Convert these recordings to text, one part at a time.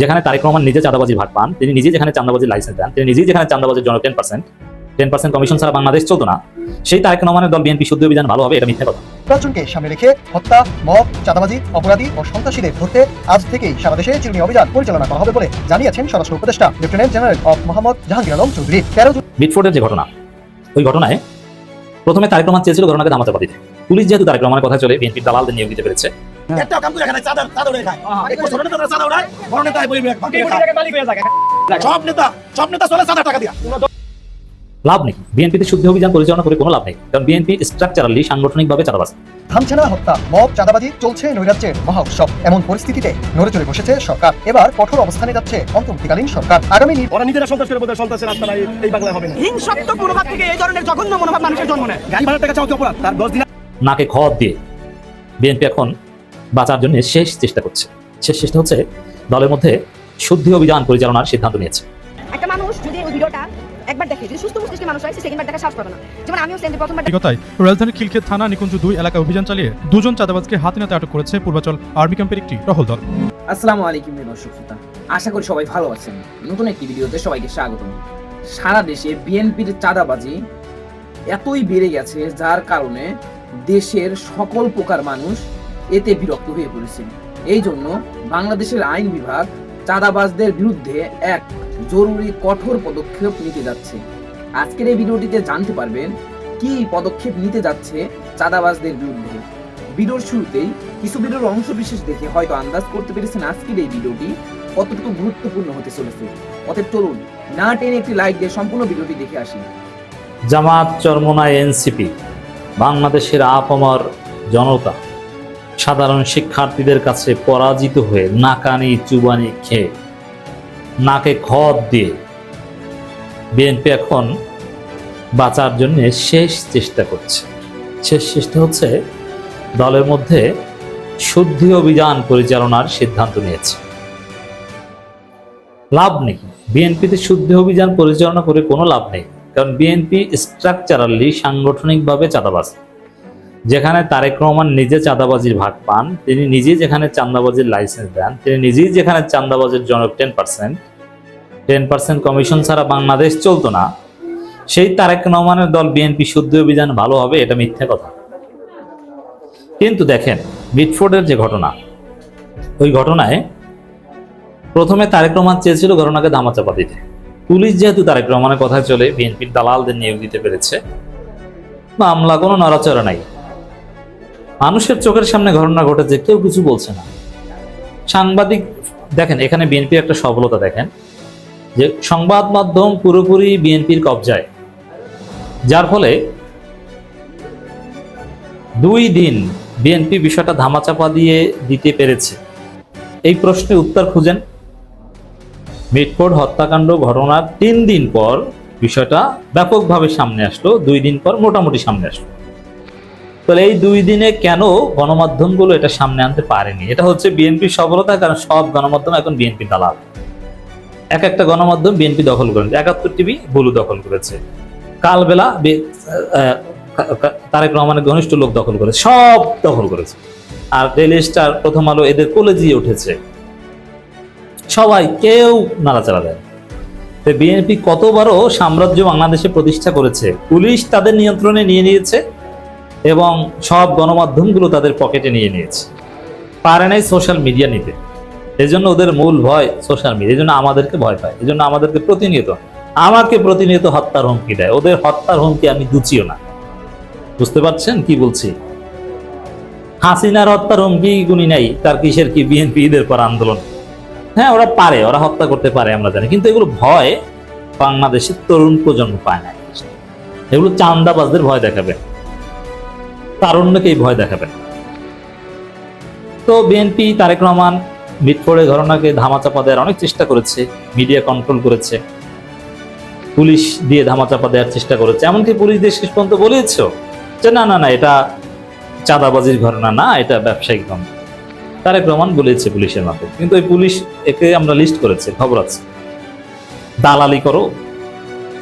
যেখানে তারেক রহমান নিজে চাঁদাবাজির ভাগ পান তিনি নিজে যেখানে চাঁদাবাজির লাইসেন্স দেন তিনি নিজেই যেখানে চাঁদাবাজির জন্য ten percent ten percent commission ছাড়া বাংলাদেশ চলতো না। সেই তারেক রহমানের দল বিএনপি শুদ্ধ অভিযান ভালো হবে এটা মিথ্যা কথা। নির্বাচনকে সামনে রেখে হত্যা মব চাঁদাবাজি অপরাধী ও সন্ত্রাসীদের ধরতে আজ থেকেই সারা দেশে চিরুনি অভিযান পরিচালনা করা হবে বলে জানিয়েছেন স্বরাষ্ট্র উপদেষ্টা লেফটেন্যান্ট জেনারেল অফ মোহাম্মদ জাহাঙ্গীর আলম চৌধুরী। তেরো মিটফোর্ডের যে ঘটনা ওই ঘটনায় প্রথমে তারেক রহমান চেয়েছিল ঘটনাকে ধামাচাপা দিতে। পুলিশ যেহেতু তারেক রহমানের কথা চলে বিএনপির দালালদের নিয়োগ দিতে পেরেছে। একটা কাম করে এখানে চাঁদা চাঁদা খায়। একটু ছোট নেতা চাঁদা উড়ায় বড় নেতা বলি সব নেতা সব নেতা চলে চাঁদা টাকা দিয়া। লাভ নেই। বিএনপিতে শুদ্ধ অভিযান পরিচালনা করে কোনো লাভ নেই। কারণ বিএনপি স্ট্রাকচারালি সাংগঠনিকভাবে চাঁদাবাজ। থামছে না হত্যা মব চাঁদাবাজি চলছে নৈরাজ্যের মহা উৎসব। এমন পরিস্থিতিতে নড়ে চড়ে বসেছে সরকার। এবার কঠোর অবস্থানে যাচ্ছে অন্তর্বর্তীকালীন সরকার। আগামী নির্বাচন ওরা নিজেরা সন্ত্রাস করে বলতে সন্ত্রাসের রাস্তা এই- এই বাংলায় হবে না। হিংসাত্মক মনোভাব থেকে এই ধরনের জঘন্য মনোভাব মানুষের জন্ম নেয়। গাড়ি ভাড়া টাকা চাও কি অপরাধ। তার দশ দিন নাকে খত দিয়ে। বিএনপি এখন বাঁচার জন্য শেষ চেষ্টা করছে। শেষ চেষ্টা হচ্ছে দলের মধ্যে শুদ্ধি অভিযান পরিচালনার সিদ্ধান্ত নিয়েছে। একটা মানুষ যদি ওই ভিডিওটা একবার দেখে যদি সুস্থ মস্তিষ্কের মানুষ হয় সে সেকেন্ডবার দেখা সাহস পাবে না। যেমন আমিও সেম প্রথমবার কথায় রাজধানীর খিলক্ষেত থানা নিকুঞ্জ দুই এলাকায় অভিযান চালিয়ে দুজন চাঁদাবাজকে হাতে নাতে আটক করেছে পূর্বাচল আর্মি ক্যাম্পের একটি টহল দল। আসসালামু আলাইকুম দর্শক শ্রোতা আশা করি সবাই ভালো আছেন। নতুন একটি ভিডিওতে সবাইকে সারা দেশে বিএনপির চাঁদাবাজি এতই বেড়ে গেছে যার কারণে দেশের সকল প্রকার মানুষ এতে বিরক্ত হয়ে পড়েছে এই জন্য বাংলাদেশের আইন বিভাগ চাঁদাবাজদের বিরুদ্ধে এক জরুরি কঠোর পদক্ষেপ নিতে যাচ্ছে। আজকের এই ভিডিওটিতে জানতে পারবেন কি পদক্ষেপ নিতে যাচ্ছে চাঁদাবাজদের বিরুদ্ধে। ভিডিওর শুরুতেই কিছু ভিডিওর অংশ বিশেষ দেখে হয়তো আন্দাজ করতে পেরেছেন আজকের এই ভিডিওটি কতটুকু গুরুত্বপূর্ণ হতে চলেছে। অতএব চলুন না টেনে একটি লাইক দিয়ে সম্পূর্ণ ভিডিওটি দেখে আসি। জামাত চরমোনায় এনসিপি, বাংলাদেশের আপমর জনতা। সাধারণ শিক্ষার্থীদের কাছে পরাজিত হয়ে নাকানি চুবানি খেয়ে নাকে খত দিয়ে বিএনপি এখন বাঁচার জন্য শেষ চেষ্টা করছে। শেষ চেষ্টা হচ্ছে দলের মধ্যে শুদ্ধি অভিযান পরিচালনার সিদ্ধান্ত নিয়েছে। লাভ নেই। বিএনপিতে শুদ্ধি অভিযান পরিচালনা করে কোনো লাভ নেই। কারণ বিএনপি স্ট্রাকচারালি সাংগঠনিকভাবে চাঁদাবাজ। যেখানে তারেক রহমান নিজে চাঁদাবাজির ভাগ পান, তিনি নিজেই যেখানে চাঁদাবাজির লাইসেন্স দেন, তিনি নিজেই যেখানে চাঁদাবাজির জনক ten percent ten percent commission ছাড়া বাংলাদেশ চলতো না। সেই তারেক রহমানের দল বিএনপি শুদ্ধ অভিযান ভালো হবে, এটা মিথ্যা কথা। কিন্তু দেখেন, মিটফোর্ডের যে ঘটনা, ওই ঘটনায় প্রথমে তারেক রহমান চেয়েছিল ঘটনাকে ধামাচাপা দিতে। পুলিশ যেহেতু তারেক রহমানের কথায় চলে বিএনপির দালালদের নিয়োগ দিতে পেরেছে, মামলা কোনো নড়াচড়া নাই। মানুষের চোখের সামনে ঘটনা ঘটেছে, কেউ কিছু বলছে না। সাংবাদিক, দেখেন, এখানে বিএনপির একটা সফলতা দেখেন, যে সংবাদ মাধ্যম পুরোপুরি বিএনপির কবজায়। যার ফলে দুই দিন বিএনপি বিষয়টা ধামাচাপা দিয়ে দিতে পেরেছে। এই প্রশ্নের উত্তর খুঁজেন। মিটফোর্ড হত্যাকাণ্ড ঘটনার তিন দিন পর বিষয়টা ব্যাপকভাবে সামনে আসলো, দুই দিন পর মোটামুটি সামনে আসলো। তাহলে এই দুই দিনে কেন গণমাধ্যমগুলো এটা সামনে আনতে পারেনি? এটা হচ্ছে বিএনপির সফলতা, কারণ সব গণমাধ্যম এখন বিএনপি দালাল। এক একটা গণমাধ্যম বিএনপি দখল করেছে। একাত্তর টিভি বুলু দখল করেছে। কালবেলা তারেক রহমানের ঘনিষ্ঠ লোক দখল করেছে। সব দখল করেছে। আর ডেলি স্টার প্রথম আলো এদের কলেজিয়ে উঠেছে। সবাই কেউ নাড়াচাড়া দেয় বিএনপি কতবারও সাম্রাজ্য বাংলাদেশে প্রতিষ্ঠা করেছে? পুলিশ তাদের নিয়ন্ত্রণে নিয়ে নিয়েছে। এবং সব গণমাধ্যমগুলো তাদের পকেটে নিয়ে নিয়েছে। পারে নাই সোশ্যাল মিডিয়া নিতে। এই জন্য ওদের মূল ভয় সোশ্যাল মিডিয়া এই জন্য আমাদেরকে ভয় পায় এই জন্য আমাদেরকে প্রতিনিয়ত, আমাকে প্রতিনিয়ত হত্যার হুমকি দেয়। ওদের হত্যার হুমকি আমি দুচিও না। বুঝতে পারছেন কি বলছি? হাসিনার হত্যার হুমকি গুনি নাই, তার কিসের কি বিএনপি, ঈদের পর আন্দোলন? হ্যাঁ ওরা পারে, ওরা হত্যা করতে পারে, আমরা জানি। কিন্তু এগুলো ভয় বাংলাদেশের তরুণ প্রজন্ম পায় না। এগুলো চান্দাবাজদের ভয় দেখাবে। তারুণ্যকে এই ভয় দেখাবে তো বিএনপি তারেক রহমান মিটফোর্ডের ঘটনাকে ধামাচাপা দেওয়ার অনেক চেষ্টা করেছে, মিডিয়া কন্ট্রোল করেছে, পুলিশ দিয়ে ধামাচাপা দেওয়ার চেষ্টা করেছে। এমনকি পুলিশ দিয়ে শেষ পর্যন্ত বলেছ যে, না না না, এটা চাঁদাবাজির ঘটনা না, এটা ব্যবসায়িক দ্বন্দ্ব তারেক রহমান বলেছে পুলিশের মাধ্যমে। কিন্তু ওই পুলিশ একে আমরা লিস্ট করেছে, খবর আছে। দালালি করো,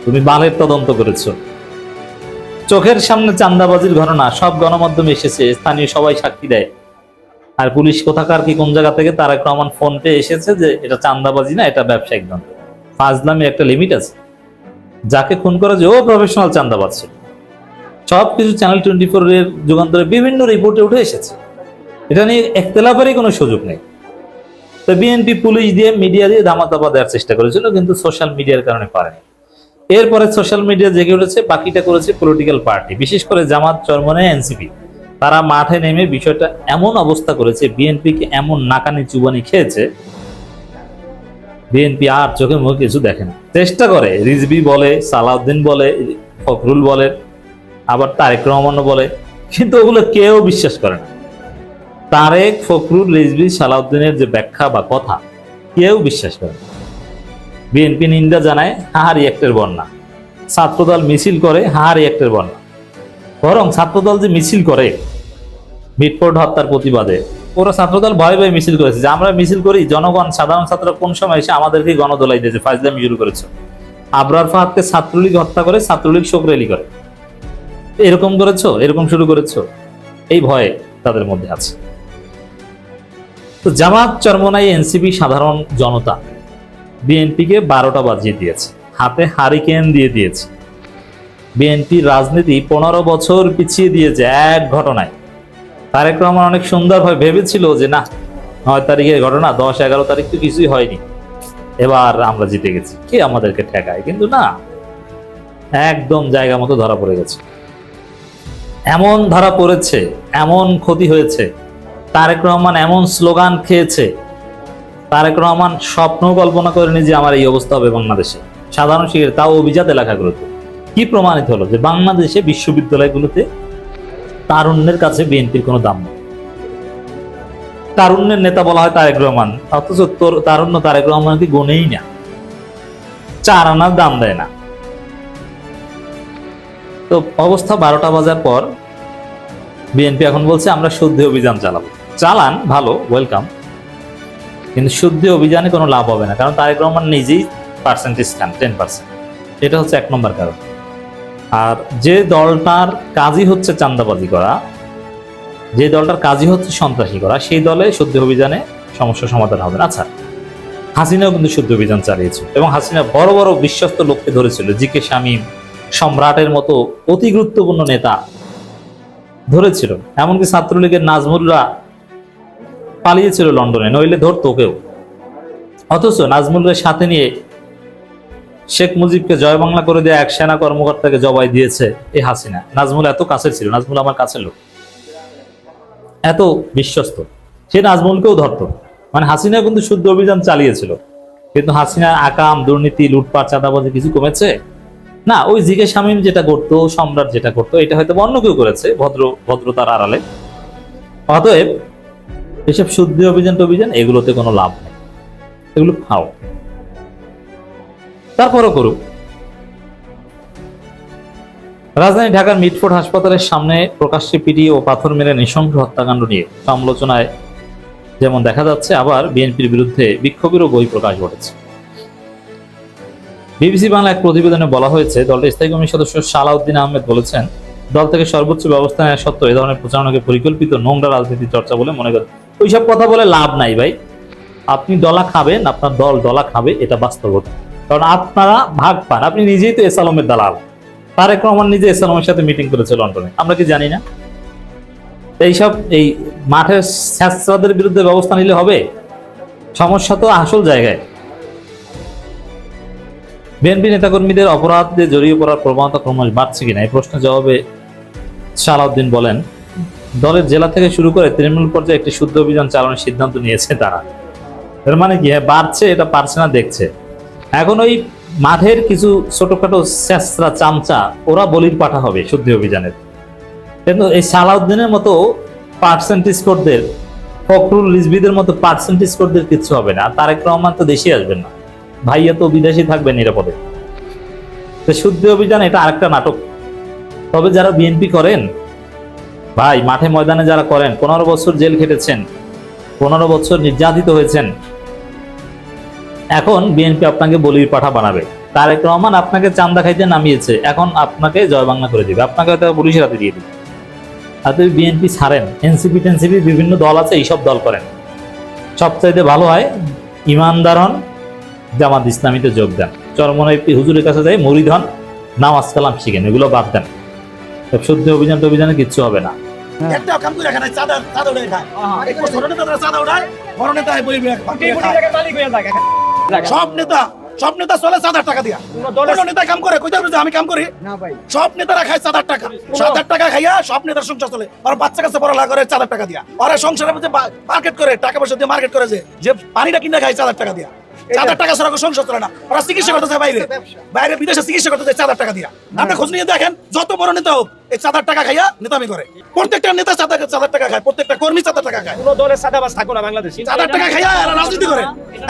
তুমি বালের তদন্ত করেছ। চোখের সামনে চান্দাবাজির ঘটনা, সব গণমাধ্যমে এসেছে, স্থানীয় সবাই সাক্ষী দেয়। আর পুলিশ কোথাকার কি কোন জায়গা থেকে তারা রহমান ফোন পেয়ে এসেছে যে এটা চান্দাবাজি না, এটা ব্যবসায়িক দ্বন্দ্ব ফাজলামের একটা লিমিট আছে। যাকে খুন করা যে, ও প্রফেশনাল চান্দাবাজ ছিল সব কিছু চ্যানেল টোয়েন্টি ফোর এর যুগান্তরে বিভিন্ন রিপোর্টে উঠে এসেছে। এটা নিয়ে একতলাফেরই কোনো সুযোগ নেই। তো বিএনপি পুলিশ দিয়ে মিডিয়া দিয়ে দামাদাপা দেওয়ার চেষ্টা করেছিল, কিন্তু সোশ্যাল মিডিয়ার কারণে পারেনি। এরপরে সোশ্যাল মিডিয়া জেগে উঠেছে, বাকিটা করেছে পলিটিক্যাল পার্টি বিশেষ করে জামাত চরমনে এনসিপি তারা মাঠে নেমে বিষয়টা এমন অবস্থা করেছে বিএনপিকে এমন নাকানি চুবানি খেয়েছে বিএনপি আর চোখে মুখে কিছু দেখে না। চেষ্টা করে রিজবি বলে, সালাউদ্দিন বলে, ফখরুল বলে, আবার তারেক রহমানও বলে, কিন্তু ওগুলো কেউ বিশ্বাস করে না। তারেক, ফখরুল রিজবি সালাউদ্দিনের যে ব্যাখ্যা বা কথা, কেউ বিশ্বাস করে না। বিএনপি নিন্দা জানায় হাহারি একটের বন্যা। ছাত্রদল মিছিল করে হাহারি একটের বন্যা। বরং ছাত্রদল যে মিছিল করে মিটফোর্ড হত্যার প্রতিবাদে, ওরা ছাত্রদল ভয়ে ভয়ে মিছিল করেছে। যে আমরা মিছিল করি, জনগণ, সাধারণ ছাত্র কোন সময় এসে আমাদেরকে গণদোলাই দিয়েছে, ফাইজলামি শুরু করেছে। আবরার ফাহাদকে ছাত্রলীগ হত্যা করে, ছাত্রলীগ শোক র্যালি করে। এরকম করেছ, এরকম শুরু করেছ। এই ভয়ে তাদের মধ্যে আছে। তো জামাত চরমনাই এনসিপি সাধারণ জনতা বিএনপিকে বারোটা বাজিয়ে দিয়েছে। হাতে হারিকেন দিয়ে দিয়েছে। বিএনপি রাজনীতি পনেরো বছর পিছিয়ে দিয়েছে এক ঘটনায়। তারেক রহমান অনেক সুন্দরভাবে ভেবেছিল যে, না, নয় তারিখের ঘটনা, দশ এগারো তারিখ তো কিছুই হয়নি। এবার আমরা জিতে গেছি। কে আমাদেরকে ঠেকায়? কিন্তু না, একদম জায়গা মতো ধরা পড়ে গেছে। এমন ধরা পড়েছে, এমন ক্ষতি হয়েছে। তারেক রহমান এমন স্লোগান খেয়েছে তারেক রহমান স্বপ্ন কল্পনা করেনি যে আমার এই অবস্থা হবে বাংলাদেশে। সাধারণ শিক্ষার্থী তাও অভিজাত এলাকাগুলোতে কি প্রমাণিত হলো যে বাংলাদেশে বিশ্ববিদ্যালয়গুলোতে তারুণ্যের কাছে বিএনপির কোনো দাম নেই? তারুণ্যের নেতা বলা হয় তারেক রহমান, অথচ তোর তারুণ্য তারেক রহমানকে গনেই না? চার আনার দাম দেয় না। তো অবস্থা বারোটা বাজার পর বিএনপি এখন বলছে, আমরা শুদ্ধি অভিযান চালাবো। চালান, ভালো ওয়েলকাম কিন্তু শুদ্ধি অভিযানে কোনো লাভ হবে না। কারণ তারেক রহমান নিজেই পার্সেন্টেজ খান টেন পার্সেন্ট এটা হচ্ছে এক নম্বর কারণ। আর যে দলটার কাজই হচ্ছে চান্দাবাজি করা, যে দলটার কাজই হচ্ছে সন্ত্রাসী করা, সেই দলে শুদ্ধি অভিযানে সমস্যা সমাধান হবে না। আচ্ছা হাসিনাও কিন্তু শুদ্ধ অভিযান চালিয়েছে এবং হাসিনা বড় বড় বিশ্বস্ত লোককে ধরেছিল জি কে শামীম, সম্রাটের মতো অতি গুরুত্বপূর্ণ নেতা ধরেছিল। এমনকি ছাত্রলীগের নাজমুলরা পালিয়েছিল লন্ডনে, নইলে ধরতো কেউ অথচ নাজমুলের সাথে নিয়ে শেখ মুজিবকে জয় বাংলা করে দেওয়া এক সেনা কর্মকর্তাকে জবাই দিয়েছে এই হাসিনা। নাজমুল এত কাছের ছিল, নাজমুল আমার কাছের লোক। এত বিশ্বস্ত। সে নাজমুলকেও ধরতো। মানে হাসিনা কিন্তু শুদ্ধ অভিযান চালিয়েছিল। কিন্তু হাসিনার আকাম, দুর্নীতি, লুটপাট, চাঁদাবাজি কিছু কমেছে? না, ওই জিকে শামীম যেটা করতো, সম্রাট যেটা করতো, এটা হয়তো অন্য কেউ করেছে, ভদ্র ভদ্রতার আড়ালে। অতএব এসব শুদ্ধি অভিযান অভিযান এগুলোতে কোনো লাভ নেই। এগুলো খাও। তারপরও করুক। রাজধানী ঢাকার মিটফোর্ড হাসপাতালের সামনে প্রকাশ্যে পিটিয়ে ও পাথর মেরে নৃশংস হত্যাকাণ্ড নিয়ে সমালোচনায় যেমন দেখা যাচ্ছে, আবার বিএনপির বিরুদ্ধে বিক্ষোভেরও বই প্রকাশ ঘটেছে। বিবিসি বাংলা এক প্রতিবেদনে বলা হয়েছে, দলটির স্থায়ী কমিটির সদস্য সালাউদ্দিন আহমেদ বলেছেন, দল থেকে সর্বোচ্চ ব্যবস্থা নেওয়া সত্ত্বেও এই ধরনের প্রচারণাকে পরিকল্পিত নোংরা রাজনীতি চর্চা বলে মনে ওইসব কথা বলে লাভ নাই ভাই। আপনি দলা খাবেন, আপনার দল দলা খাবে, এটা বাস্তবতা। কারণ আপনারা ভাগ পান। আপনি নিজেই তো এসালমের দালাল। তারেক রহমান নিজে এসালমের সাথে মিটিং করেছে লন্ডনে। আমরা কি জানি না? এইসব এই মাঠের স্যাঁচরাদের বিরুদ্ধে ব্যবস্থা নিলে হবে? সমস্যা তো আসল জায়গায়। বিএনপি নেতাকর্মীদের অপরাধে জড়িয়ে পড়ার প্রবণতা ক্রমশ বাড়ছে কিনা? এই প্রশ্নের জবাবে সালাউদ্দিন বলেন দলের জেলা থেকে শুরু করে তৃণমূল পর্যায়ে একটি শুদ্ধ অভিযান চালানোর সিদ্ধান্ত নিয়েছে তারা। এর মানে কি? হ্যাঁ বাড়ছে, এটা পারছে না, দেখছে। এখন ওই মাঠের কিছু ছোটখাটো স্যাঁচরা চামচা, ওরা বলির পাঠা হবে শুদ্ধি অভিযানের। কিন্তু এই সালাউদ্দিনের মতো পার্সেন্টেজ কোডদের ফখরুল রিজবিদের মতো পার্সেন্টেজ কোডদের কিছু হবে না। তারেক রহমান তো দেশে আসবেন না। ভাইয়া তো বিদেশি থাকবে নিরাপদে। তো শুদ্ধি অভিযান এটা আরেকটা নাটক। তবে যারা বিএনপি করেন ভাই, মাঠে ময়দানে যারা করেন, পনেরো বছর জেল খেটেছেন, পনেরো বছর নির্যাতিত হয়েছেন। এখন বিএনপি আপনাকে বলির পাঠা বানাবে। তারেক রহমান আপনাকে চান্দা খাইতে নামিয়েছে। এখন আপনাকে জয় বাংলা করে দিবে। আপনাকে হয়তো পুলিশের হাতে দিয়ে দিবে। আপনি বিএনপি ছাড়েন। এনসিপি টেনসিপি বিভিন্ন দল আছে, এইসব দল করেন। সবচাইতে ভালো হয়, ইমানদার হন, জামাত ইসলামীতে যোগ দেন। চরমনাই হুজুরের কাছে যাই, মরিদ হন, নামাজ কালাম শিখেন, এগুলো বাদ দেন। সব শুদ্ধ অভিযান অভিযানে কিচ্ছু হবে না। একটা কাম করে খায় চাঁদা চাঁদা উড়ে খায়। এই ছোট নেতা তারা চাঁদা উড়ায় বড় নেতা সব নেতা সব নেতা চলে চাঁদার টাকা দিয়া। কোনো নেতা কাম করে কই যে আমি কাম করি? সব নেতারা খায় চাঁদার টাকা। চাঁদার টাকা খাইয়া সব নেতার সংসার চলে। আর বাচ্চা কাছে করে চাঁদার টাকা দিয়া। আর সংসারের মধ্যে মার্কেট করে টাকা পয়সা দিয়ে মার্কেট করে যে যে পানিটা কিনে খায় চাঁদার টাকা দিয়া। চাঁদার টাকা ছাড়া সংসার চলে না। ওরা চিকিৎসা করতে বাইরে। বাইরে বিদেশে চিকিৎসা করতে যায় চাঁদার টাকা দিয়া। আপনি খোঁজ নিয়ে দেখেন যত বড় নেতা হোক এই চাঁদার টাকা খাইয়া নেতামি করে। প্রত্যেকটা নেতা চাঁদা চাঁদার টাকা খায় প্রত্যেকটা কর্মী চাঁদার টাকা খায়। কোনো দলের সাদাবাজ থাকো না বাংলাদেশে। চাঁদার টাকা খাইয়া এরা রাজনীতি করে।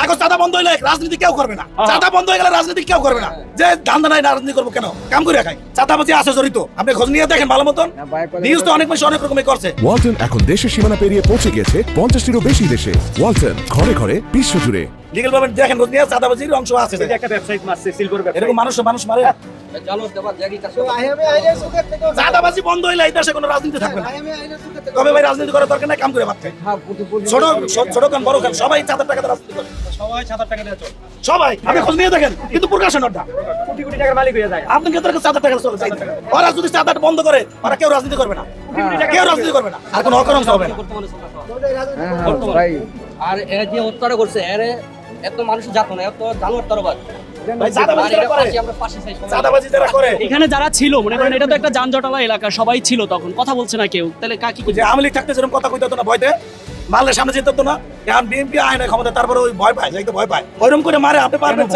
এখন চাঁদা বন্ধ হইলে রাজনীতি কেউ করবে না। চাঁদা বন্ধ হয়ে গেলে রাজনীতি কেউ করবে না। যে ধান্দা নাই রাজনীতি করব কেন? কাম করে খাই চাঁদাবাজি আছে জড়িত। আপনি খোঁজ নিয়ে দেখেন ভালো মতন। নিউজ তো অনেক বেশি অনেক রকমের করছে। ওয়ালটন এখন দেশের সীমানা পেরিয়ে পৌঁছে গিয়েছে পঞ্চাশটিরও বেশি দেশে। ওয়ালটন ঘরে ঘরে বিশ্বজুড়ে লিগেল ভাবে দেখেন খোঁজ নিয়ে চাঁদাবাজির অংশ আছে। একটা ব্যবসায়িক মারছে সিলভার এরকম মানুষ মানুষ মারে। চাঁদাবাজি বন্ধ হইলে এই দেশে কোনো রাজনীতি থাকবে না। তবে ভাই রাজনীতি করার দরকার নাই কাম করে ভাত খাই। ছোট ছোট কান বড় কান সবাই চাঁদার টাকাতে রাজনীতি করে। সবাই টাকা দিয়ে চলে সবাই আপনি খোঁজ নিয়ে দেখেন কিন্তু প্রকাশন ওটা কোটি কোটি টাকার মালিক হয়ে যায়। আপনি কিন্তু চাঁদার টাকা চলে ওরা যদি চাঁদাটা বন্ধ করে ওরা কেউ রাজনীতি করবে না। কেউ রাজনীতি করবে না। আর কোনো অকরণ হবে না। আর এরা যে করছে এর এত মানুষ জাত না এত জানোয়ার তরবাদ এখানে যারা ছিল মনে করেন এটা তো একটা যানজটালা এলাকা সবাই ছিল তখন কথা বলছে না কেউ। তাহলে কাকি যে আওয়ামী লীগ থাকতে যেরকম কথা কইতে না ভয়তে মারলে সামনে যেতে না। এখন বিএনপি আয় না ক্ষমতা তারপরে ওই ভয় পায় যাইতে ভয় পায়। ওইরকম করে মারে আপনি পারবেন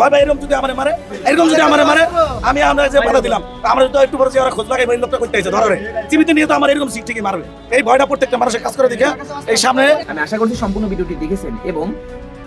ভয় পায় এরকম যদি আমারে মারে এরকম যদি আমারে মারে আমি আমরা যে বাধা দিলাম আমরা তো একটু পরে যে ওরা খোঁজ লাগাই এই লোকটা করতে আইছে ধরে জীবিত নিয়ে তো আমার এরকম সিট ঠিকই মারবে। এই ভয়টা প্রত্যেকটা মানুষের কাজ করে দেখে এই সামনে আমি আশা করছি সম্পূর্ণ ভিডিওটি দেখেছেন এবং